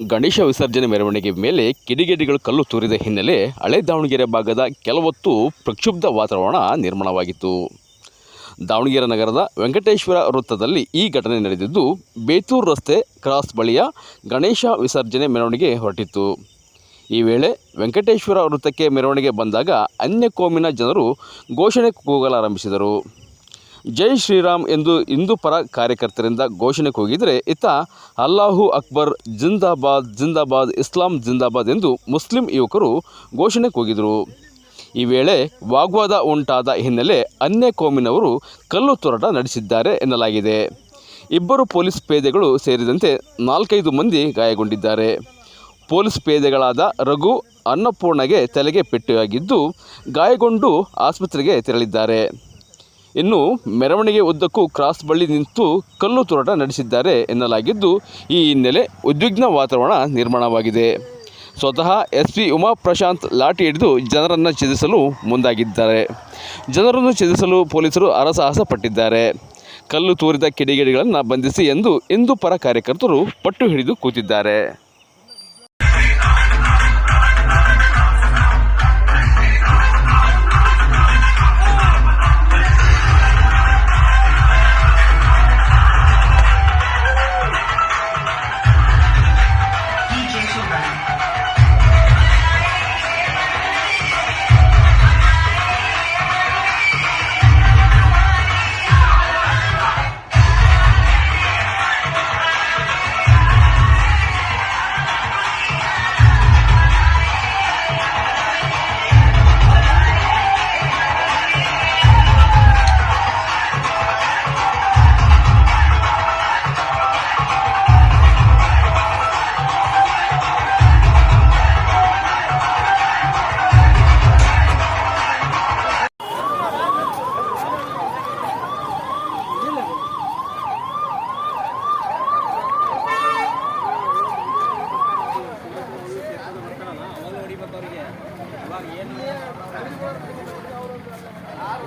ಗಣೇಶ ವಿಸರ್ಜನೆ ಮೆರವಣಿಗೆ ಮೇಲೆ ಕಿಡಿಗೇಡಿಗಳು ಕಲ್ಲು ತೂರಿದ ಹಿನ್ನೆಲೆ ಹಳೆ ದಾವಣಗೆರೆ ಭಾಗದ ಕೆಲವೊತ್ತು ಪ್ರಕ್ಷುಬ್ಧ ವಾತಾವರಣ ನಿರ್ಮಾಣವಾಗಿತ್ತು. ದಾವಣಗೆರೆ ನಗರದ ವೆಂಕಟೇಶ್ವರ ವೃತ್ತದಲ್ಲಿ ಈ ಘಟನೆ ನಡೆದಿದ್ದು, ಬೇತೂರು ರಸ್ತೆ ಕ್ರಾಸ್ ಬಳಿಯ ಗಣೇಶ ವಿಸರ್ಜನೆ ಮೆರವಣಿಗೆ ಹೊರಟಿತ್ತು. ಈ ವೇಳೆ ವೆಂಕಟೇಶ್ವರ ವೃತ್ತಕ್ಕೆ ಮೆರವಣಿಗೆ ಬಂದಾಗ ಅನ್ಯ ಕೋಮಿನ ಜನರು ಘೋಷಣೆ ಕೂಗಲಾರಂಭಿಸಿದರು. ಜೈ ಶ್ರೀರಾಮ್ ಎಂದು ಹಿಂದೂ ಪರ ಕಾರ್ಯಕರ್ತರಿಂದ ಘೋಷಣೆ ಕೂಗಿದರೆ ಇತ್ತ ಅಲ್ಲಾಹು ಅಕ್ಬರ್ ಜಿಂದಾಬಾದ್ ಜಿಂದಾಬಾದ್, ಇಸ್ಲಾಂ ಜಿಂದಾಬಾದ್ ಎಂದು ಮುಸ್ಲಿಂ ಯುವಕರು ಘೋಷಣೆ ಕೂಗಿದರು ಈ ವೇಳೆ ವಾಗ್ವಾದ ಉಂಟಾದ ಹಿನ್ನೆಲೆ ಅನ್ಯ ಕೋಮಿನವರು ಕಲ್ಲು ತೋರಾಟ ನಡೆಸಿದ್ದಾರೆ ಎನ್ನಲಾಗಿದೆ. ಇಬ್ಬರು ಪೊಲೀಸ್ ಪೇದೆಗಳು ಸೇರಿದಂತೆ ನಾಲ್ಕೈದು ಮಂದಿ ಗಾಯಗೊಂಡಿದ್ದಾರೆ. ಪೊಲೀಸ್ ಪೇದೆಗಳಾದ ರಘು ಅನ್ನಪೂರ್ಣಗೆ ತಲೆಗೆ ಪೆಟ್ಟಾಗಿದ್ದು ಗಾಯಗೊಂಡು ಆಸ್ಪತ್ರೆಗೆ ತೆರಳಿದ್ದಾರೆ. ಇನ್ನು ಮೆರವಣಿಗೆ ಉದ್ದಕ್ಕೂ ಕ್ರಾಸ್ ಬಳಿ ನಿಂತು ಕಲ್ಲು ತೂರಾಟ ನಡೆಸಿದ್ದಾರೆ ಎನ್ನಲಾಗಿದ್ದು, ಈ ಹಿನ್ನೆಲೆ ಉದ್ವಿಗ್ನ ವಾತಾವರಣ ನಿರ್ಮಾಣವಾಗಿದೆ. ಸ್ವತಃ ಎಸ್ ಪಿ ಉಮಾ ಪ್ರಶಾಂತ್ ಲಾಠಿ ಹಿಡಿದು ಜನರನ್ನು ಛೇದಿಸಲು ಮುಂದಾಗಿದ್ದಾರೆ. ಜನರನ್ನು ಛೇದಿಸಲು ಪೊಲೀಸರು ಹರಸಾಹಸ ಪಟ್ಟಿದ್ದಾರೆ ಕಲ್ಲು ತೂರಿದ ಕಿಡಿಗೇಡಿಗಳನ್ನು ಬಂಧಿಸಿ ಎಂದು ಹಿಂದೂ ಪರ ಕಾರ್ಯಕರ್ತರು ಪಟ್ಟು ಹಿಡಿದು ಕೂತಿದ್ದಾರೆ. ఆరు